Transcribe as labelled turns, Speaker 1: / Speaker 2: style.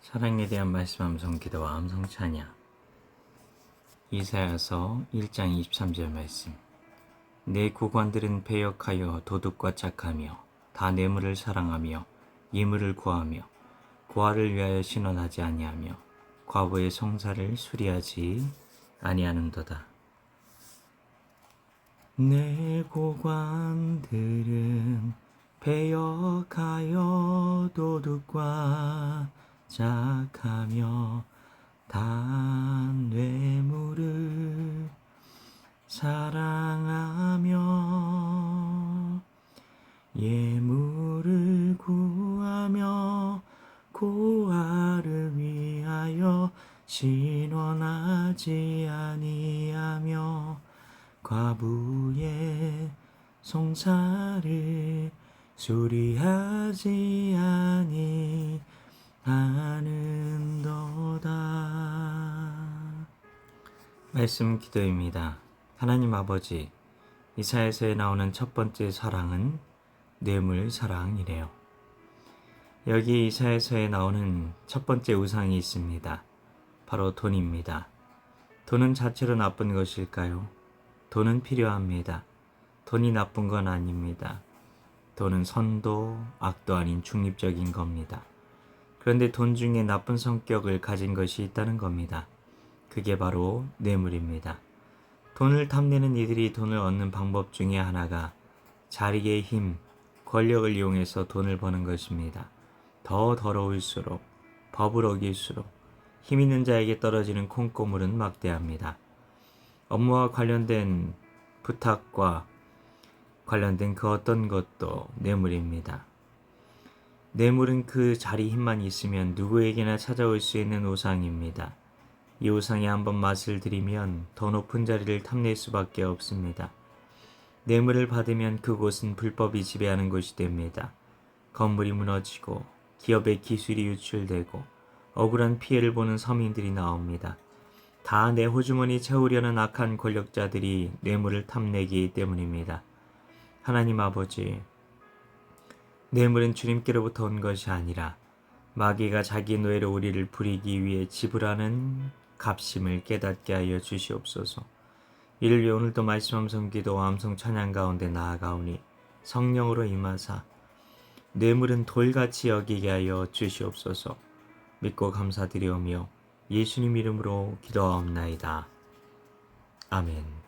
Speaker 1: 사랑에 대한 말씀 함성 기도와 함성 찬양 이사야서 1장 23절 말씀. 내 구관들은 배역하여 도둑과 짝하며 다 뇌물을 사랑하며 예물을 구하며 고아를 위하여 신원하지 아니하며 과부의 성사를 수리하지 아니하는도다. 내 고관들은 배역하여 도둑과 짝하며 단 뇌물을 사랑하며 예물을 구하며 고아를 위하여 신원하지 아니하며 과부의 송사를 수리하지 아니 말씀 기도입니다. 하나님 아버지, 이사에서에 나오는 첫 번째 사랑은 뇌물 사랑이래요. 여기 이사에서에 나오는 첫 번째 우상이 있습니다. 바로 돈입니다. 돈은 자체로 나쁜 것일까요? 돈은 필요합니다. 돈이 나쁜 건 아닙니다. 돈은 선도, 악도 아닌 중립적인 겁니다. 그런데 돈 중에 나쁜 성격을 가진 것이 있다는 겁니다. 그게 바로 뇌물입니다. 돈을 탐내는 이들이 돈을 얻는 방법 중에 하나가 자리의 힘, 권력을 이용해서 돈을 버는 것입니다. 더 더러울수록, 법을 어길수록 힘 있는 자에게 떨어지는 콩고물은 막대합니다. 업무와 관련된 부탁과 관련된 그 어떤 것도 뇌물입니다. 뇌물은 그 자리 힘만 있으면 누구에게나 찾아올 수 있는 우상입니다. 이 우상에 한번 맛을 들이면 더 높은 자리를 탐낼 수밖에 없습니다. 뇌물을 받으면 그곳은 불법이 지배하는 곳이 됩니다. 건물이 무너지고 기업의 기술이 유출되고 억울한 피해를 보는 서민들이 나옵니다. 다 내 호주머니 채우려는 악한 권력자들이 뇌물을 탐내기 때문입니다. 하나님 아버지, 뇌물은 주님께로부터 온 것이 아니라 마귀가 자기 노예로 우리를 부리기 위해 지불하는 값임을 깨닫게 하여 주시옵소서. 이를 위해 오늘도 말씀 함성 기도와 함성 찬양 가운데 나아가오니 성령으로 임하사 뇌물은 돌같이 여기게 하여 주시옵소서. 믿고 감사드리오며 예수님 이름으로 기도하옵나이다. 아멘.